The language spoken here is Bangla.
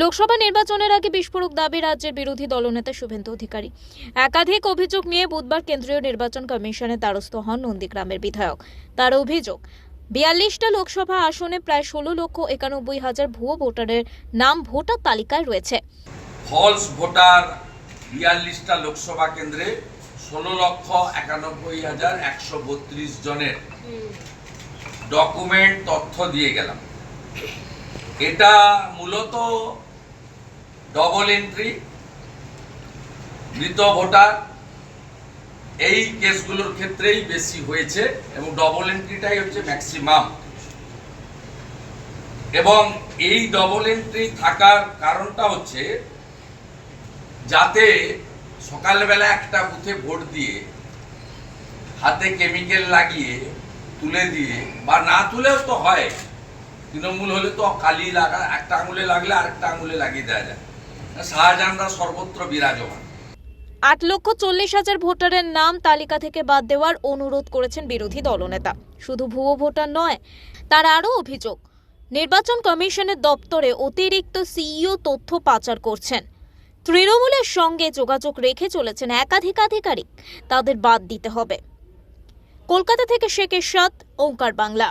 লোকসভা নির্বাচনের আগে বিস্ফোরক দাবি রাজ্যের বিরোধী দলনেতা শুভেন্দু অধিকারী। একাধিক অভিযোগ নিয়ে বুধবার কেন্দ্রীয় নির্বাচন কমিশনের দ্বারস্থ হন নন্দীগ্রামের বিধায়ক। তার অভিযোগ, বিয়াল্লিশটা লোকসভা আসনে প্রায় ষোলো লক্ষ একানব্বই হাজার ভুয়ো ভোটারের নাম ভোটার তালিকায় রয়েছে। ফলস ভোটার বিয়াল্লিশটা লোকসভা কেন্দ্রে ষোলো লক্ষ একানব্বই হাজার একশো বত্রিশ জনের ডকুমেন্ট তথ্য দিয়ে গেলাম। এটা মূলত ডবল এন্ট্রি মৃত ভোটার, এই কেসগুলোর ক্ষেত্রেই বেশি হয়েছে এবং ডবল এন্ট্রিটাই হচ্ছে ম্যাক্সিমাম এবং এই ডবল এন্ট্রি থাকার কারণটা হচ্ছে যাতে সকালবেলা একটা বুথে ভোট দিয়ে, হাতে কেমিক্যাল লাগিয়ে, তুলে দিয়ে, বা না তুলেও তো হয়। তৃণমূল হলে তো কালি লাগা, একটা আঙুলে লাগলে আরেকটা আঙুলে লাগিয়ে দেওয়া যায়। শাহজাহানরা সর্বত্র বিরাজমান। আট লক্ষ চল্লিশ হাজার ভোটারের নাম তালিকা থেকে বাদ দেওয়ার অনুরোধ করেছেন বিরোধী দলনেতা। শুধু ভুয়ো ভোটার নয়, তার আরও অভিযোগ, নির্বাচন কমিশনের দপ্তরে অতিরিক্ত সিইও তথ্য পাচার করছেন। তৃণমূলের সঙ্গে যোগাযোগ রেখে চলেছেন একাধিক আধিকারিক তাদের বাদ দিতে হবে। কলকাতা থেকে শেখের এরশাদ ওঙ্কার বাংলা।